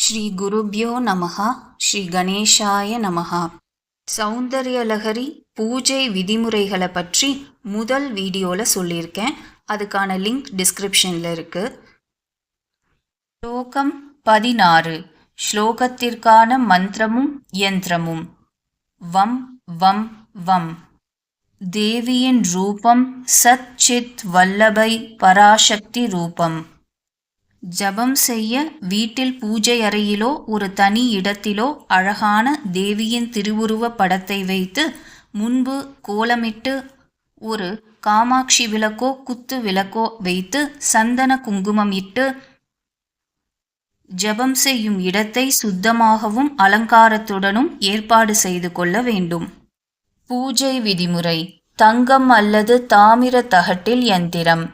ஸ்ரீ குருப்யோ நமஹா ஸ்ரீ கணேஷாய நமஹா. சௌந்தர்யலகரி பூஜை விதிமுறைகளை பற்றி முதல் வீடியோவில் சொல்லியிருக்கேன். அதுக்கான லிங்க் டிஸ்கிரிப்ஷனில் இருக்குது ஸ்லோகம் பதினாறு. ஸ்லோகத்திற்கான மந்திரமும் யந்திரமும். வம் வம் வம். தேவியின் ரூபம் சச்சித் வல்லபை பராசக்தி ரூபம். ஜபம் செய்ய வீட்டில் பூஜை அறையிலோ ஒரு தனி இடத்திலோ அழகான தேவியின் திருவுருவ படத்தை வைத்து முன்பு கோலமிட்டு ஒரு காமாட்சி விளக்கோ குத்து விளக்கோ வைத்து சந்தன குங்குமம் இட்டு ஜபம் செய்யும் இடத்தை சுத்தமாகவும் அலங்காரத்துடனும் ஏற்பாடு செய்து கொள்ள வேண்டும். பூஜை விதிமுறை. தங்கம் அல்லது தாமிர தகட்டில் யந்திரம்.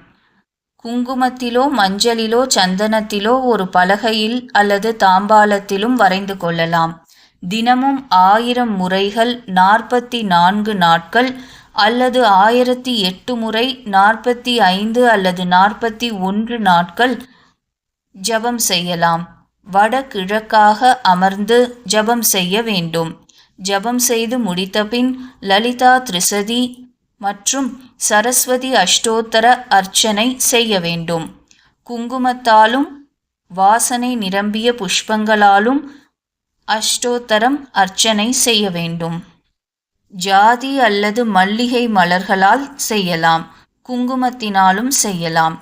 குங்குமத்திலோ மஞ்சளிலோ சந்தனத்திலோ ஒரு பலகையில் அல்லது தாம்பாலத்திலும் வரைந்து கொள்ளலாம். தினமும் ஆயிரம் முறைகள் நாற்பத்தி நான்கு நாட்கள் அல்லது ஆயிரத்தி எட்டு முறை நாற்பத்தி ஐந்து அல்லது நாற்பத்தி ஒன்று நாட்கள் ஜபம் செய்யலாம். வடகிழக்காக அமர்ந்து ஜபம் செய்ய வேண்டும். ஜபம் செய்து முடித்தபின் லலிதா திரிசதி மற்றும் சரஸ்வதி அஷ்டோத்தர அர்ச்சனை செய்ய வேண்டும். குங்குமத்தாலும் வாசனை நிரம்பிய புஷ்பங்களாலும் அஷ்டோத்தரம் அர்ச்சனை செய்ய வேண்டும். ஜாதி அல்லது மல்லிகை மலர்களால் செய்யலாம். குங்குமத்தினாலும் செய்யலாம்.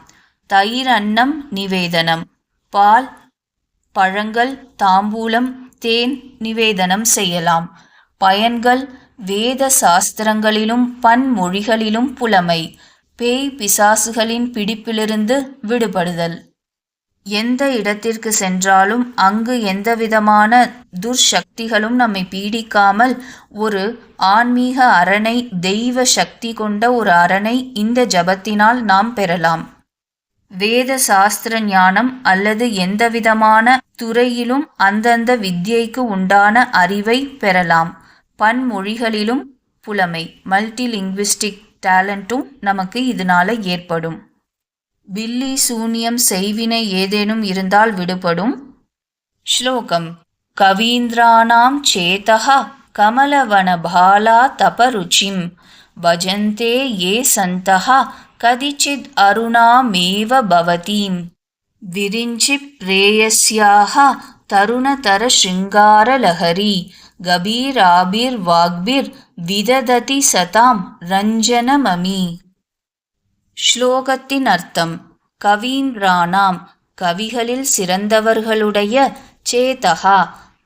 தயிர் அன்னம் நிவேதனம். பால் பழங்கள் தாம்பூலம் தேன் நிவேதனம் செய்யலாம். பயன்கள் வேத சாஸ்திரங்களிலும் பன்மொழிகளிலும் புலமை. பேய் பிசாசுகளின் பிடிப்பிலிருந்து விடுபடுதல். எந்த இடத்திற்கு சென்றாலும் அங்கு எந்தவிதமான துர்சக்திகளும் நம்மை பீடிக்காமல் ஒரு ஆன்மீக அரணை தெய்வ சக்தி கொண்ட ஒரு அரணை இந்த ஜபத்தினால் நாம் பெறலாம். வேத சாஸ்திர ஞானம் அல்லது எந்தவிதமான துறையிலும் அந்தந்த வித்யைக்கு உண்டான அறிவை பெறலாம். பன்மொழிகளிலும் புலமை மல்டி லிங்குவிஸ்டிக் டேலண்ட்டும் நமக்கு இதனால ஏற்படும். பில்லி சூன்யம் செய்வினை ஏதேனும் இருந்தால் விடுபடும். ஸ்லோகம் கவீந்திராணாம் சேதா கமலவனபாலா தபருச்சிம் பஜந்தே ஏ சந்தா கதிச்சித் அருணாமேவ பவதீம். விரிஞ்சி பிரேயஸ்யாக தருணதர கபீராபிர் வாக்பிர் விதததி சதாம் ரஞ்சனமமி. ஸ்லோகத்தின் அர்த்தம் கவீந்திரானாம் கவிகளில் சிறந்தவர்களுடைய சேதகா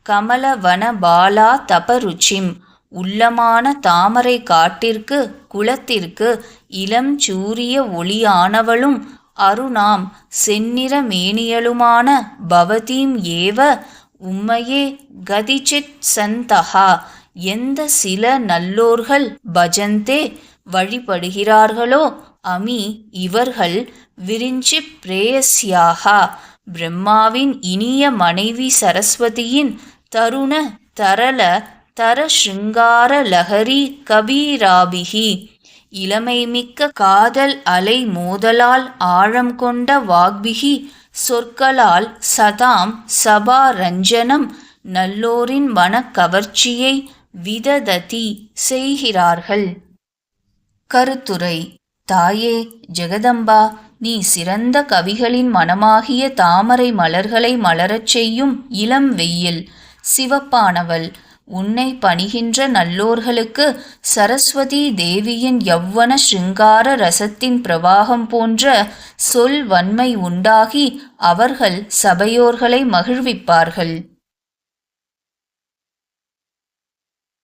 கமலவன பாலா தபருச்சிம் உள்ளமான தாமரை காட்டிற்கு குளத்திற்கு இளம் சூரிய ஒளியானவளும் அருணாம் செந்நிற மேனியலுமான பவதீம் ஏவ உம்மையே கதிச்சித் சந்தகா. எந்த சில நல்லோர்கள் பஜந்தே வழிபடுகிறார்களோ அமி இவர்கள் விரிஞ்சி பிரேயஸ்யாகா பிரம்மாவின் இனிய மனைவி சரஸ்வதியின் தருண தரல தர ஸ்ருங்கார லஹரி கபீராபிகி. இளமைமிக்க காதல் அலை மோதலால் ஆழம் கொண்ட வாக்பிகி சொற்களால் சதாம் சபா ரஞ்சனம் நல்லோரின் மனக்கவர்ச்சியை விதததி செய்கிறார்கள். கருத்துரை தாயே ஜெகதம்பா நீ சிறந்த கவிகளின் மனமாகிய தாமரை மலர்களை மலரச் செய்யும் இளம் வெயில் சிவப்பானவள் உன்னை பணிகின்ற நல்லோர்களுக்கு சரஸ்வதி தேவியின் யவ்வன சிங்கார ரசத்தின் பிரவாகம் போன்ற சொல் வன்மை உண்டாகி அவர்கள் சபையோர்களை மகிழ்விப்பார்கள்.